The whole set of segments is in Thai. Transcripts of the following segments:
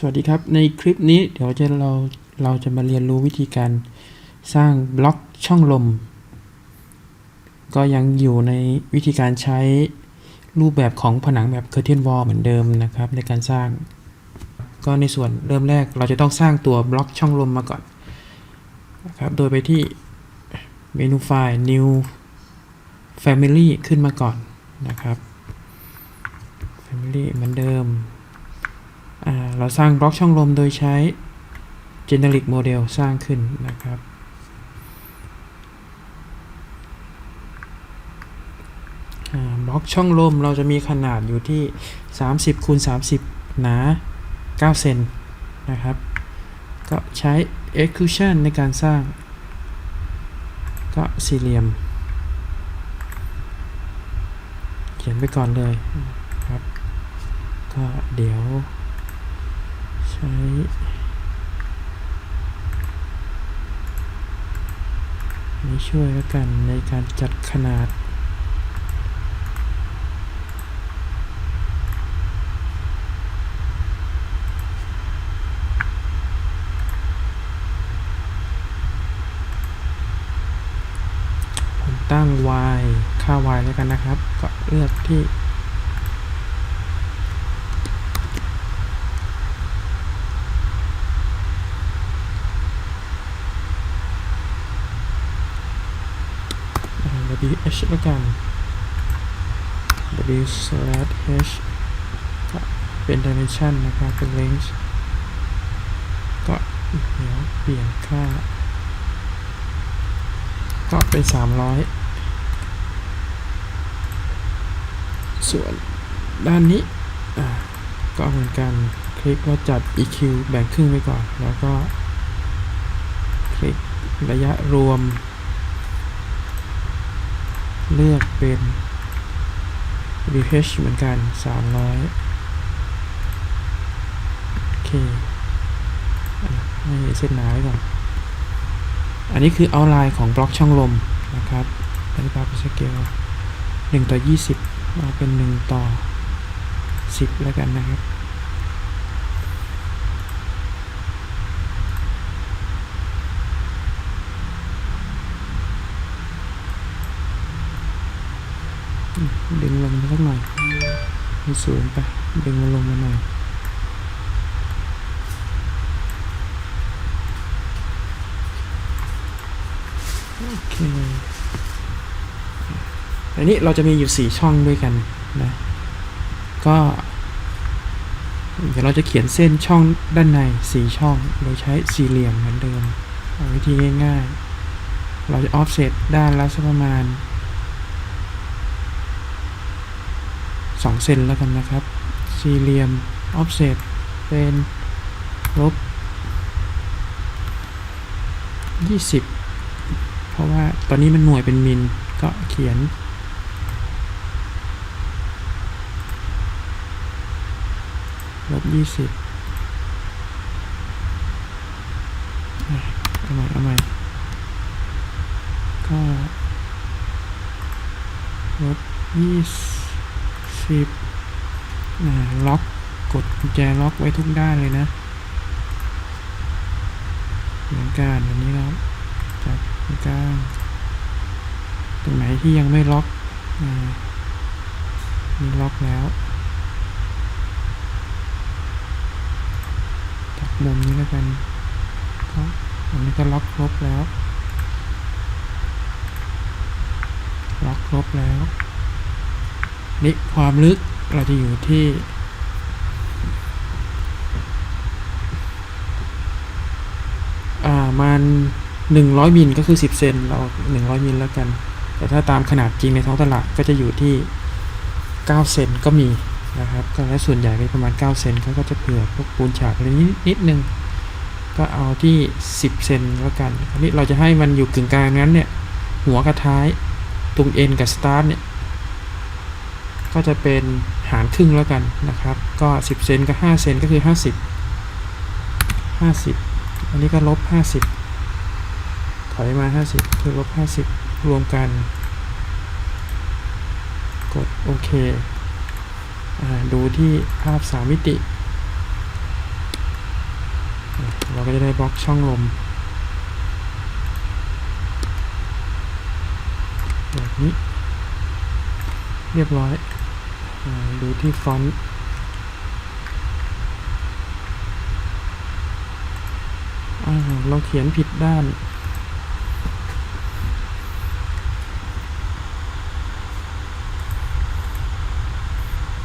สวัสดีครับ ในคลิปนี้เดี๋ยวจะเราเราจะมาเรียนรู้วิธีการสร้างบล็อกช่องลม ก็ยังอยู่ในวิธีการใช้รูปแบบของผนังแบบ curtain wall เหมือนเดิมนะครับในการสร้าง ก็ในส่วนเริ่มแรกเราจะต้องสร้างตัวบล็อกช่องลมมาก่อนนะครับโดยไปที่เมนูไฟล์ new family ขึ้นมาก่อนนะครับ family เหมือนเดิม เราสร้างบล็อกช่องลมโดยใช้ generic model สร้างขึ้นนะครับ บล็อกช่องลมเราจะมีขนาดอยู่ที่ 30คูณ30 หนา 9 เซนนะครับ ก็ใช้ execution ในการสร้าง ก็สี่เหลี่ยม เขียนไปก่อนเลยครับ ก็เดี๋ยว ใช้นี้ช่วยแล้วกันในการจัดขนาด ผมตั้ง y ค่า y แล้วกันนะครับ ก็เลือกที่ wh แล้วกัน w slash h ก็เป็น dimension นะครับ เป็น length ก็เดี๋ยวเปลี่ยนค่า ก็เป็น 300 ส่วนด้านนี้ก็เหมือนกันคลิกว่าจัด EQ แบ่งครึ่งไปก่อน แล้วก็ คลิกระยะรวม เลือกเป็น VH เหมือนกัน 300 โอเคอะให้เส้นหนาไว้ก่อน อันนี้คือเอาไลน์ของบล็อกช่องลมนะครับอธิบายเป็นสเกล1ต่อ 20 เอาเป็น 1 ต่อ 10 แล้วกันนะครับ ดึงลงมาสักหน่อยมันสูงไปดึงมันลงมาหน่อยโอเคอันนี้เราจะมีอยู่4ช่องด้วยกันนะก็ เดี๋ยวเราจะเขียนเส้นช่องด้านใน4ช่อง โดยใช้สี่เหลี่ยมเหมือนเดิมวิธีง่ายๆ เราจะ offset ด้านละสักประมาณ 2 เซนแล้วกันนะครับ สี่เหลี่ยม offset เป็นลบ20 เพราะว่าตอนนี้มันหน่วยเป็นมิลก็เขียน ลบ 20เอาใหม่เอาใหม่ก็ลบ20 อ่ล็อกกดกุญแจล็อกไว้ทุกด้านเลยนะเหมือนกันอันนี้เราจับตรงกลางตรงไหนที่ยังไม่ล็อกนี่ล็อกแล้วจับมุมนี้แล้วกันก็อันนี้ก็ล็อกครบแล้ว ล็อกครบแล้ว นี่ความลึกเราจะอยู่ที่ อ่ามันหนึ่งร้อยมิลก็คือสิบเซนเราหนึ่งร้อยมิลแล้วกัน แต่ถ้าตามขนาดจริงในท้องตลาดก็จะอยู่ที่เก้าเซนก็มีนะครับก็และส่วนใหญ่ก็ประมาณเก้าเซนเขาก็จะเผื่อพวกปูนฉาบอะไรนิดนิดนึง ก็เอาที่สิบเซนแล้วกัน อันนี้เราจะให้มันอยู่กึ่งกลางนั้นเนี่ย หัวกับท้าย ตรงเอ็นกับสตาร์ทเนี่ย ก็จะเป็นหารครึ่งแล้วกันนะครับ ก็ 10 เซนกับ 5 เซนก็คือ 50 50 อันนี้ก็ลบ 50 ถอยมา 50 คือลบ 50 รวมกัน กดโอเคอดูที่ภาพ 3 มิติ เราก็จะได้บล็อกช่องลมแบบนี้ เรียบร้อย ดูที่ฟอนต์เราเขียนผิดด้าน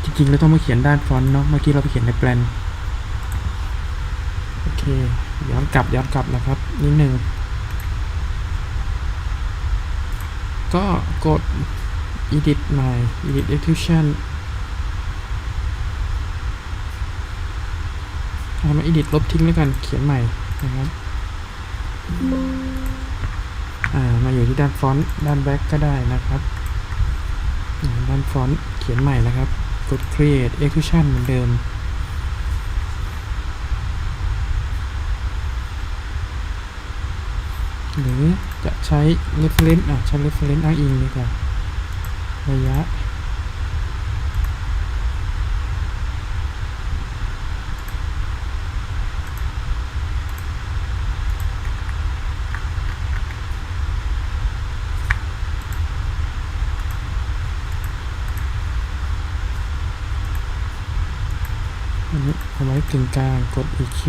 จริงๆเราต้องมาเขียนด้านฟอนต์เนาะ เมื่อกี้เราไปเขียนในแปลน โอเค ย้อนกลับย้อนกลับนะครับ นิดหนึ่ง ก็กด edit ใหม่ edit execution ทำมา edit ลบทิ้งแล้วกันเขียนใหม่นะครับอ่ามาอยู่ที่ด้านฟอนต์ด้านแบ็กก็ได้นะครับด้านฟอนต์เขียนใหม่นะครับกด create execution เหมือนเดิมหรือจะใช้ reference อะใช้ reference อ้างอิงดีกว่าระยะ อันนี้เอาไว้ กึ่งกลางกด EQ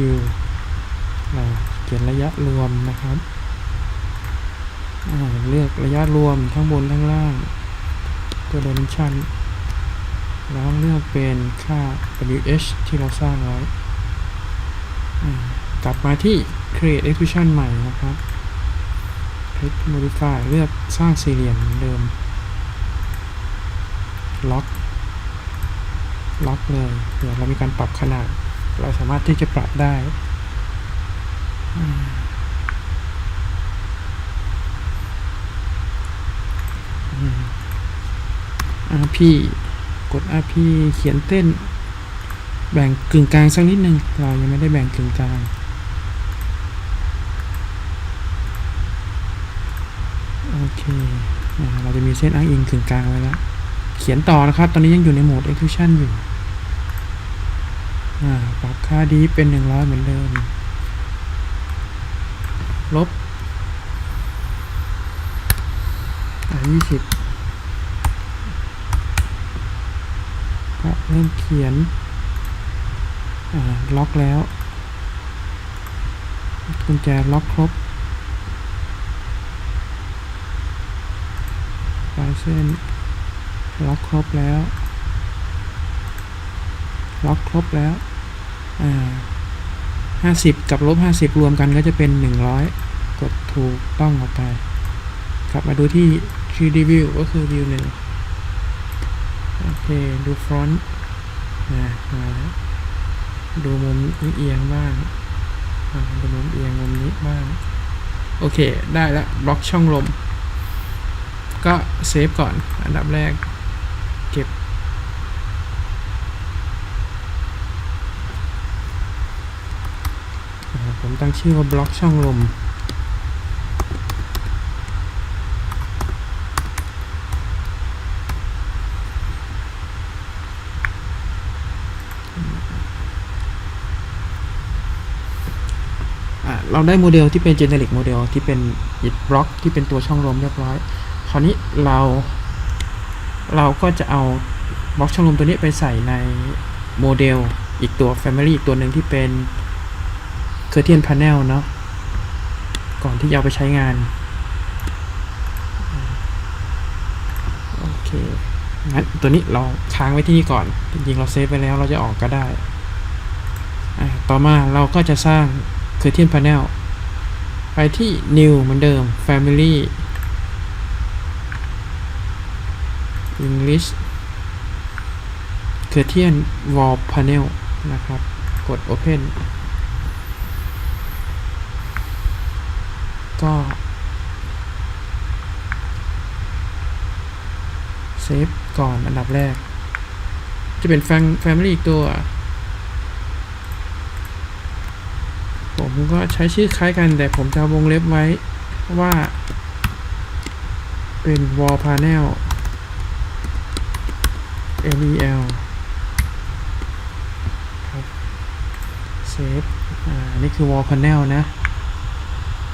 อ่าเขียนระยะรวมนะครับเลือกระยะรวมทั้งบนทั้งล่าง ตัว dimension แล้วเลือกเป็นค่า WH ที่เราสร้างไว้ กลับมาที่ create execution ใหม่นะครับ click modify เลือกสร้างสี่เหลี่ยมเหมือนเดิม ล็อก ล็อกเลย เดี๋ยวเรามีการปรับขนาด เราสามารถที่จะปรับได้อืมอืม RP กด RP เขียนเต้น แบ่งกึ่งกลางสักนิดหนึ่งเรายังไม่ได้แบ่งกึ่งกลางโอเคเราจะมีเส้นอ้างอิงกึ่งกลางไว้แล้ว เขียนต่อนะครับ ตอนนี้ยังอยู่ในโหมด execution อยู่ ปรับค่าดีเป็น100เหมือนเดิม ลบอ่า20ก็เริ่มเขียน อ่า ล็อกแล้ว กุญแจล็อกครบปลายเส้นล็อกครบแล้ว ล็อกครบแล้วอ่าห้าสิบกับลบห้าสิบรวมกันก็จะเป็นหนึ่งร้อยกดถูกต้องออกไป กลับมาดูที่ 3D view ก็คือวิวหนึ่งโอเค ดูฟรอนต์นะมาแล้วดูมุมเอียงบ้างดูมุมเอียงมุมนี้บ้าง โอเค ได้แล้วบล็อกช่องลม ก็เซฟก่อนอันดับแรกบ อ่า ผมตั้งชื่อว่าบล็อกช่องลม เราได้โมเดลที่เป็น generic โมเดลที่เป็น it block ที่เป็นตัวช่องลมเรียบร้อย คราวนี้เราเราก็จะเอาบล็อกช่องลมตัวนี้ไปใส่ในโมเดลอีกตัว Family อีกตัวหนึ่งที่เป็น Curtain Panel เนาะก่อนที่จะเอาไปใช้งาน โอเค งั้นตัวนี้เราค้างไว้ที่นี่ก่อน จริงๆ เราเซฟไว้แล้วเราจะออกก็ได้ ต่อมาเราก็จะสร้าง Curtain Panel ไปที่ New เหมือนเดิม Family English Curtain Wall Panel นะครับ กด Open ก็เซฟก่อนอันดับแรก จะเป็น Fam- Family อีกตัว ผมก็ใช้ชื่อคล้ายกัน แต่ผมจะวงเล็บไว้ว่า เป็น wall panel lel ครับเซฟ อ่า นี่คือ wall panel นะ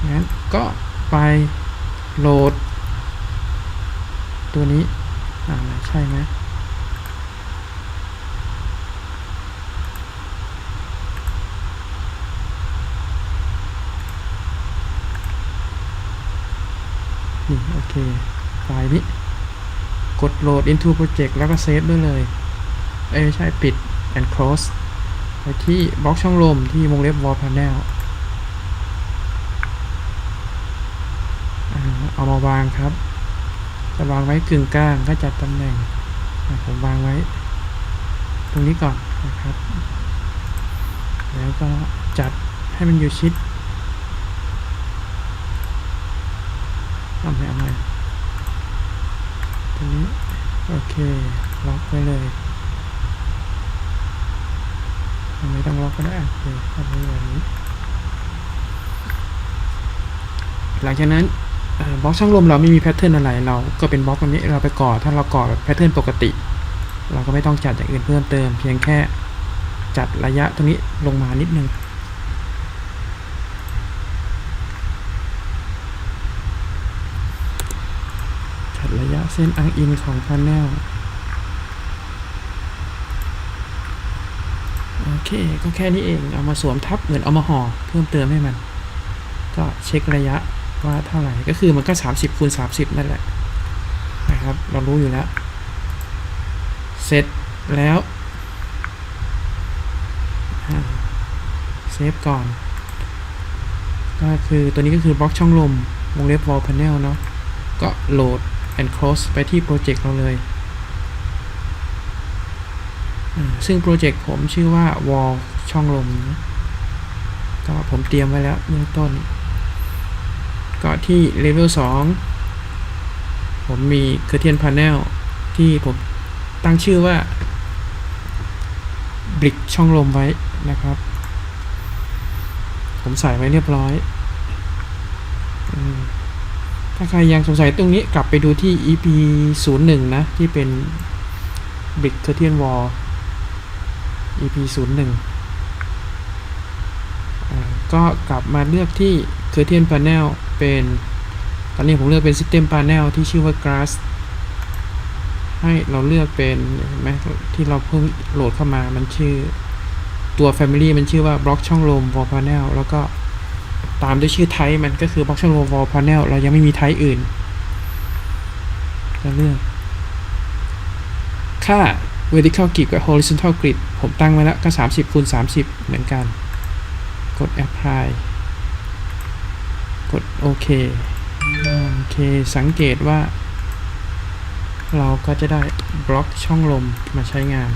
งั้นก็ไปโหลด ตัวนี้อ่าใช่ไหมนี่โอเค ไฟล์นี้ กดโหลด into project แล้วก็เซฟด้วยเลย เอ้ไม่ใช่ปิด and close ไปที่บล็อกช่องลมที่วงเล็บ wall panel อ่า เอามาวางครับ จะวางไว้กึ่งกลางก็จัดตำแหน่งผมวางไว้ ตรงนี้ก่อนนะครับ แล้วก็จัดให้มันอยู่ชิดเอาไหมเอาไหมตรงนี้ โอเค ล็อกไว้เลยไม่ต้องล็อกก็ได้โอเคทำไว้แบบนี้ หลังจากนั้น บล็อกช่องลมเราไม่มีแพทเทิร์นอะไรเราก็เป็นบล็อกแบบนี้เราไปก่อถ้าเราก่อแบบแพทเทิร์นปกติ เราก็ไม่ต้องจัดอย่างอื่นเพิ่มเติม เพียงแค่จัดระยะตรงนี้ลงมานิดนึงจัดระยะเส้นอังอินของพาแนลโอเคก็แค่นี้เองเอามาสวมทับเหมือนเอามาห่อเพิ่มเติมให้มัน ก็เช็คระยะ ว่าเท่าไหร่ก็คือมันก็ 30คูณ30 นั่นแหละนะครับ เรารู้อยู่แล้ว เสร็จแล้วเซฟก่อน ก็คือตัวนี้ก็คือบล็อกช่องลมวงเล็บ wall panel เนาะก็โหลด and close ไปที่โปรเจกต์เราเลย ซึ่งโปรเจกต์ผมชื่อว่า wall ช่องลมนะก็ผมเตรียมไว้แล้วเบื้องต้น ก็ที่ level 2ผมมี curtain panel ที่ผมตั้งชื่อว่า brick ช่องลมไว้นะครับ ผมใส่ไว้เรียบร้อยอถ้าใครยังสงสัยตรงนี้กลับไปดูที่ EP 01 นะ ที่เป็น brick curtain wall EP 01อ่าก็กลับมาเลือกที่ curtain panel เป็น ตอนนี้ผมเลือกเป็น system panel ที่ชื่อว่า glass ให้เราเลือกเป็นเห็นไหมที่เราเพิ่งโหลดเข้ามามันชื่อตัว family มันชื่อว่า block ช่องลม wall panel แล้วก็ตามด้วยชื่อ type มันก็คือ block ช่องลม wall panel เรายังไม่มี type อื่นก็เลือกค่า vertical grid กับ horizontal grid ผมตั้งไว้แล้วก็ 30คูณ30 เหมือนกัน กด apply กดโอเคโอเค สังเกตว่า เราก็จะได้บล็อกช่องลมมาใช้งาน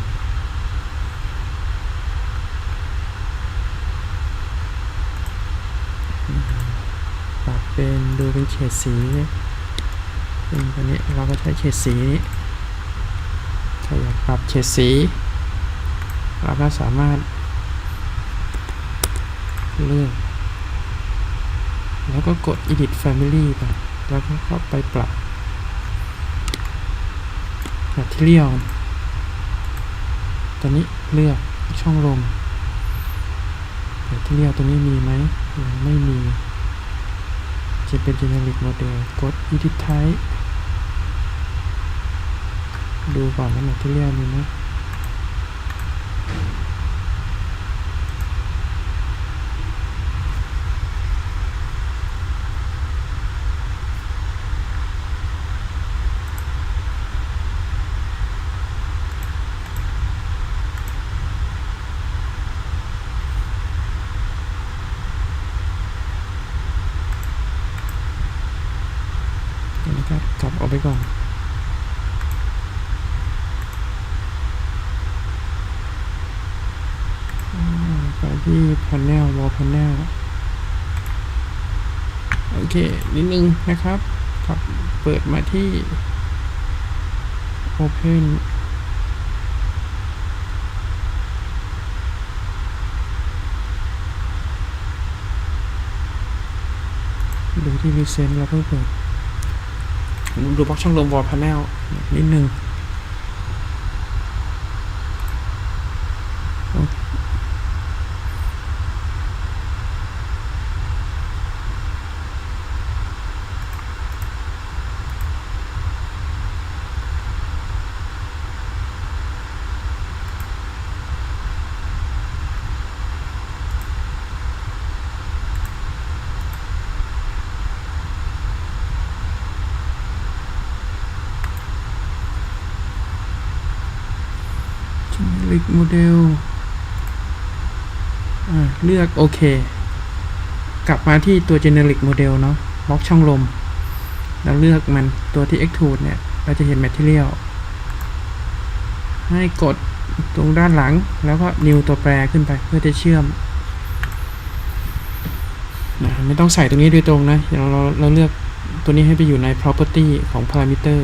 ปรับเป็นดูเป็นเฉดสีเป็นตัวนี้เราก็ใช้เฉดสีนี้ถ้าอยากปรับเฉดสี เราก็สามารถเลือก แล้วก็กด edit family ไป แล้วก็เข้าไปปรับ material ตัวนี้เลือกช่องลม material ตัวนี้มีไหมยังไม่มี จะเป็น generic model กด edit type ดูก่อนว่า material มีไหม เดี๋ยวนะครับกลับออกไปก่อน อ่าไปที่ panel wall panel โอเค นิดนึงนะครับครับเปิดมาที่ open ดูที่ recent แล้วก็เปิดดูบล็อกช่องลม wall panel นิดนึง โ model อ่า เลือกโอเค กลับมาที่ตัว generic model เนาะบล็อกช่องลมแล้วเลือกมันตัวที่ extrude เนี่ย เราจะเห็น material ให้กดตรงด้านหลังแล้วก็ new ตัวแปรขึ้นไปเพื่อจะเชื่อมนะไม่ต้องใส่ตรงนี้โดยตรงนะเดี๋ยวเราเราเลือกตัวนี้ให้ไปอยู่ใน property ของ parameter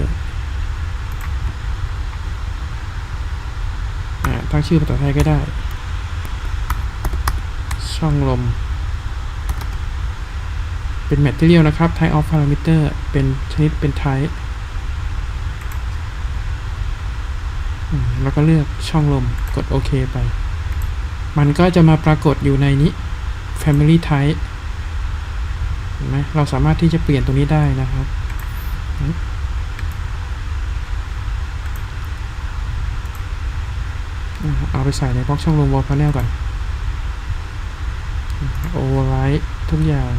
อ่าตั้งชื่อภาษาไทยก็ได้ ช่องลม เป็น material นะครับ type of parameter เป็นชนิดเป็น type แล้วก็เลือกช่องลมกดโอเคไป มันก็จะมาปรากฏอยู่ในนี้ family type เห็นไหมเราสามารถที่จะเปลี่ยนตรงนี้ได้นะครับเอาไปใส่ในบล็อกช่องลม wall panel ก่อน override ทุกอย่าง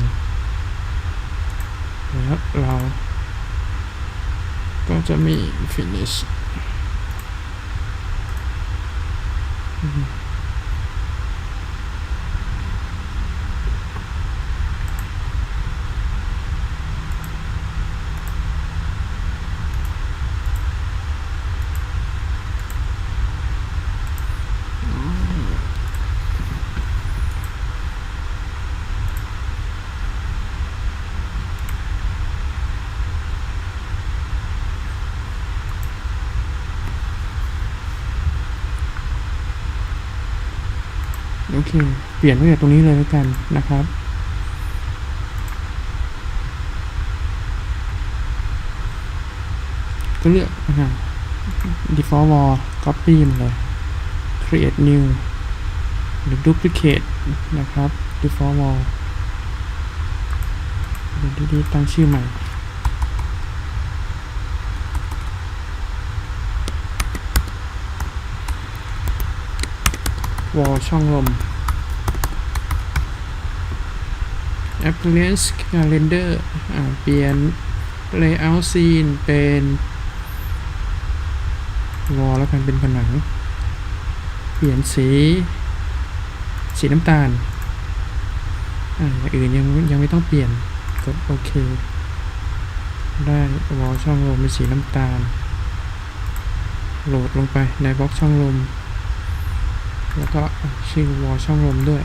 แล้วเราก็จะมี finish อืม โอเค เปลี่ยนตั้งแต่ตรงนี้เลยแล้วกันนะครับ ก็เลือกนะฮะ default wall copy มันเลย create new หรือ duplicate นะครับ default wall เดี๋ยวดีๆตั้งชื่อใหม่ wall ช่องลม appearance calendar เปลี่ยน layout scene เป็น wall แล้วกันเป็นผนัง เปลี่ยนสี สีน้ำตาลอ่าอย่างอื่นยังยังไม่ต้องเปลี่ยน กดโอเค ได้ wall ช่องลมเป็นสีน้ำตาล โหลดลงไปในบล็อกช่องลม แล้วก็ชื่อวอลช่องลมด้วย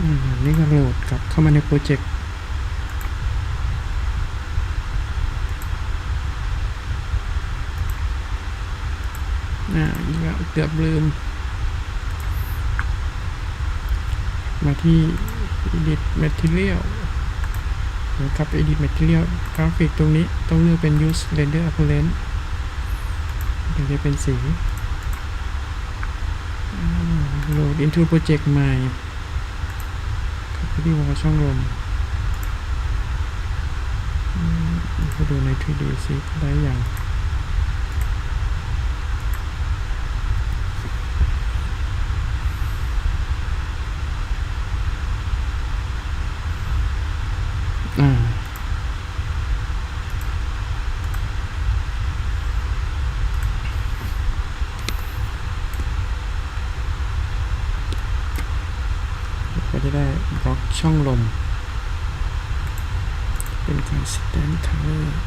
อืมนี่ก็โหลดกลับเข้ามาในโปรเจกต์อ่าเกือบลืม มาที่ edit material นะครับ edit material กราฟิกตรงนี้ต้องเลือกเป็น use render apparent ถึงจะเป็นสี load into project ใหม่ครับที่วอลช่องลมอืมไปดูใน 3D ซิได้อย่าง อ่า ก็จะได้บล็อก ช่องลม เป็นการสแตนทาวเวอร์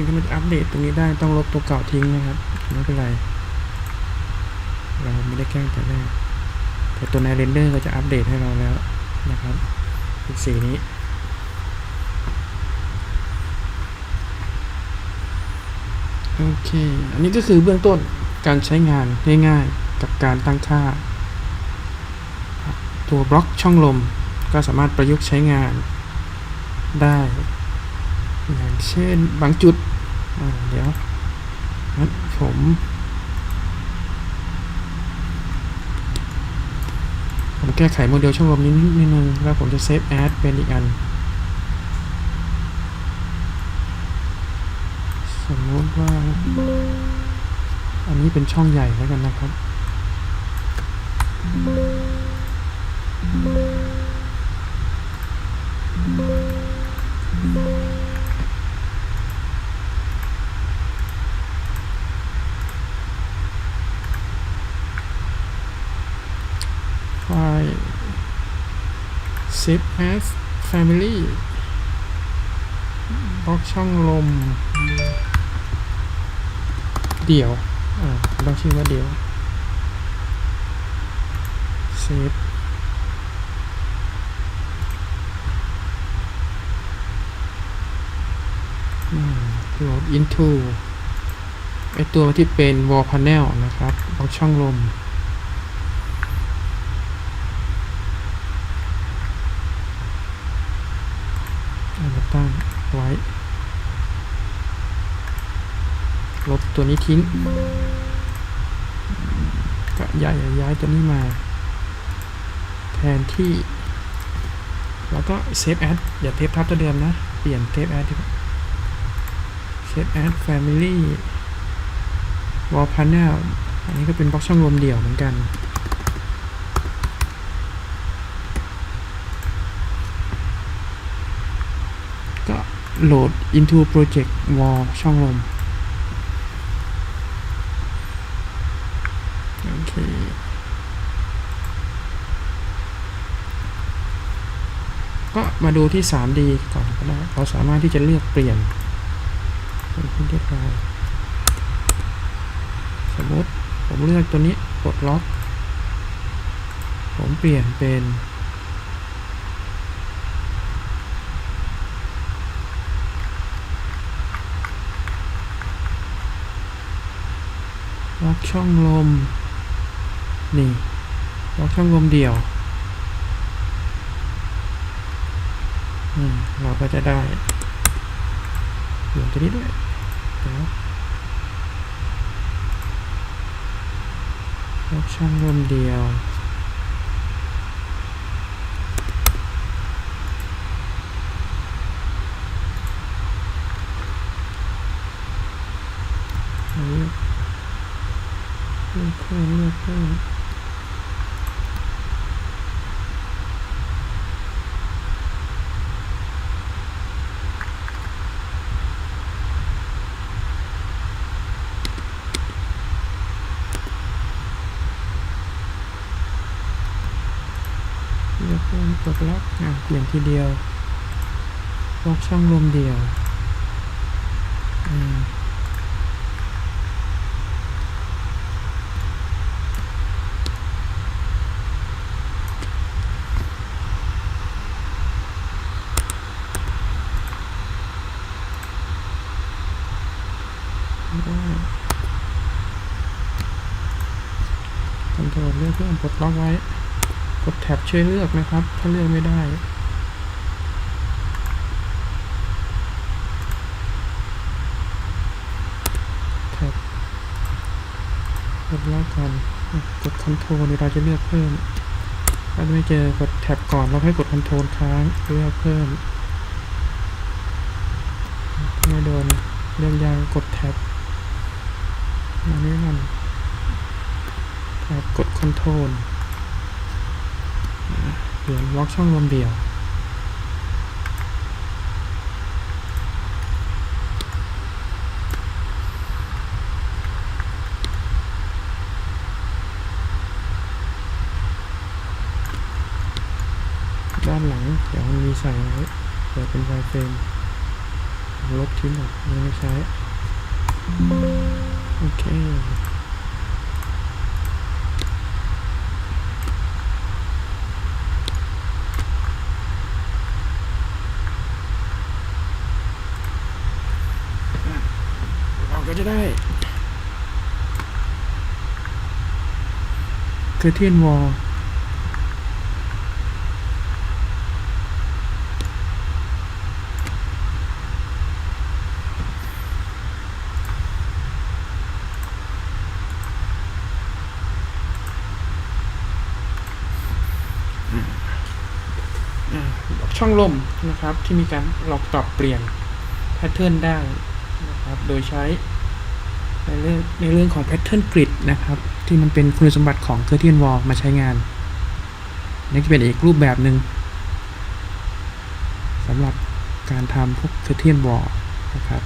งๆถ้ามันอัปเดตตรงนี้ได้ต้องลบตัวเก่าทิ้งนะครับไม่เป็นไร เราไม่ได้แกล้งแต่แรกแต่ตัวในเรนเดอร์ก็จะอัปเดตให้เราแล้วนะครับเป็นสีนี้โอเค อันนี้ก็คือเบื้องต้นการใช้งานง่ายๆ กับการตั้งค่า ตัวบล็อกช่องลมก็สามารถประยุกต์ใช้งานได้ อย่างเช่นบางจุดเดี๋ยวงั้นผมผมแก้ไขโมเดลช่องลมงนิดนึง แล้วผมจะเซฟแอดเป็นอีกอัน สมมติว่า อันนี้เป็นช่องใหญ่แล้วกันนะครับ save as family บล็อกช่องลม เดี่ยว อ่าเราชื่อว่าเดี่ยว save อืม load into ไอตัวที่เป็น wall panel นะครับบล็อกช่องลม เอามาตั้งไว้ ลบตัวนี้ทิ้ง ก็ย้ายย้ายตัวนี้มา แทนที่ แล้วก็เซฟแอดอย่าเทปทับตัวเดิมนะ เปลี่ยนเทปแอดดีกว่าเซฟแอด family wall panel อันนี้ก็เป็นบล็อกช่องลมเดี่ยวเหมือนกันก็โหลด into project wall ช่องลม โอเค ก็มาดูที่ 3D ก่อนก็ได้เราสามารถที่จะเลือกเปลี่ยนเป็นที่เรียบร้อยสมมติผมเลือกตัวนี้ปลดล็อก ผมเปลี่ยนเป็นล็อกช่องลม นี่ล็อกช่องลมเดี่ยวอืมเราก็จะได้เปลี่ยนตัวนี้ด้วยล็อกช่องลมเดี่ยวเลือกเลือกเพิ่ม เลือกเพิ่มเลือกเพิ่มกดล็อกอะเปลี่ยนทีเดียวล็อกช่องลมเดียวอืมได้คอนโทรลเลือกเพื่อนปลดล็อกไว้ กดแท็บช่วยเลือกนะครับ ถ้าเลือกไม่ได้ แท็บกดล็อกก่อนกดคอนโทรลเดี๋ยวเราจะเลือกเพิ่มถ้าไม่เจอกดแท็บก่อนเราให้กดคอนโทรลค้างเลือกเพิ่มไม่โดนเลือกยางกดแท็บอันนี้มันแอบกดคอนโทรล เปลี่ยนล็อกช่องลมเดียว ด้านหลัง เดี๋ยวมันมีใส่ไว้เปิดเป็นไวเฟรมลบทิ้งหมดยังไม่ใช้ โอเค ก็จะได้ เกเทียนวอลช่องลมนะครับที่มีการหลอกตอบเปลี่ยนแพทเทิร์นได้นะครับโดยใช้ ในเรื่องในเรื่องของแพทเทิร์นกริดนะครับ ที่มันเป็นคุณสมบัติของ Curtain Wall มาใช้งาน นี่จะเป็นอีกรูปแบบหนึ่งสำหรับการทำพวก Curtain Wall นะครับ